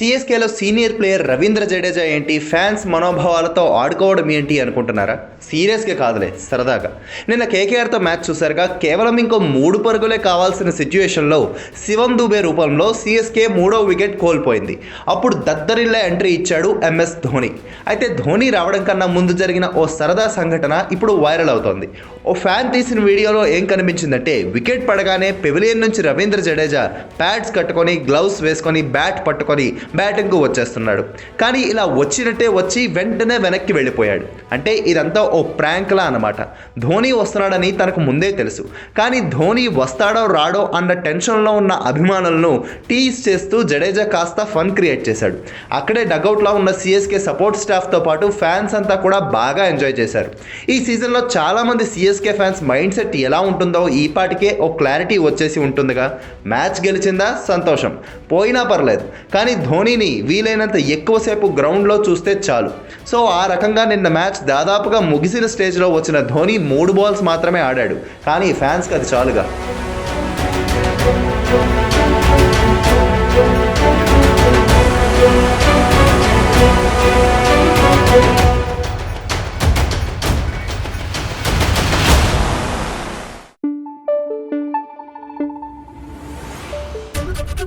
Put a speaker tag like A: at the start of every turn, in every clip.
A: సిఎస్కేలో senior player Ravindra Jadeja ఏంటి? Fans మనోభావాలతో ఆడుకోవడం ఏంటి అనుకుంటున్నారా? సీరియస్గా కాదులే సరదాగా. నిన్న కేకేఆర్తో మ్యాచ్ చూసారుగా కేవలం ఇంకో మూడు పరుగులే కావాల్సిన సిచ్యువేషన్లో శివం దుబే రూపంలో సిఎస్కే మూడో వికెట్ కోల్పోయింది. అప్పుడు దద్దరిల్లా ఎంట్రీ ఇచ్చాడు ఎంఎస్ ధోని. అయితే ధోని రావడం కన్నా ముందు జరిగిన ఓ సరదా సంఘటన ఇప్పుడు వైరల్ అవుతోంది. ఓ ఫ్యాన్ తీసిన వీడియోలో ఏం కనిపించిందంటే వికెట్ పడగానే పెవిలియన్ నుంచి రవీంద్ర జడేజా ప్యాడ్స్ కట్టుకొని గ్లౌస్ వేసుకొని బ్యాట్ పట్టుకొని బ్యాటింగ్కు వచ్చేస్తున్నాడు. కానీ ఇలా వచ్చినట్టే వచ్చి వెంటనే వెనక్కి వెళ్ళిపోయాడు. అంటే ఇదంతా ఓ ఓ ప్రాంక్లా అన్నమాట. ధోని వస్తున్నాడని తనకు ముందే తెలుసు. కానీ ధోని వస్తాడో రాడో అన్న టెన్షన్లో ఉన్న అభిమానులను టీజ్ చేస్తూ జడేజా కాస్త ఫన్ క్రియేట్ చేశాడు. అక్కడే డగౌట్లో ఉన్న సిఎస్కే సపోర్ట్ స్టాఫ్తో పాటు ఫ్యాన్స్ అంతా కూడా బాగా ఎంజాయ్ చేశారు. ఈ సీజన్లో చాలామంది సిఎస్కే ఫ్యాన్స్ మైండ్ సెట్ ఎలా ఉంటుందో ఈ పాటికే ఓ క్లారిటీ వచ్చేసి ఉంటుందిగా. మ్యాచ్ గెలిచిందా? సంతోషం. పోయినా పర్లేదు. కానీ ధోనీని వీలైనంత ఎక్కువసేపు గ్రౌండ్లో చూస్తే చాలు. సో ఆ రకంగా నిన్న మ్యాచ్ దాదాపుగా ముగిసిన స్టేజ్లో వచ్చిన ధోని మూడు బాల్స్ మాత్రమే ఆడాడు కానీ ఫ్యాన్స్కి అది చాలుగా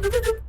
A: Thank you.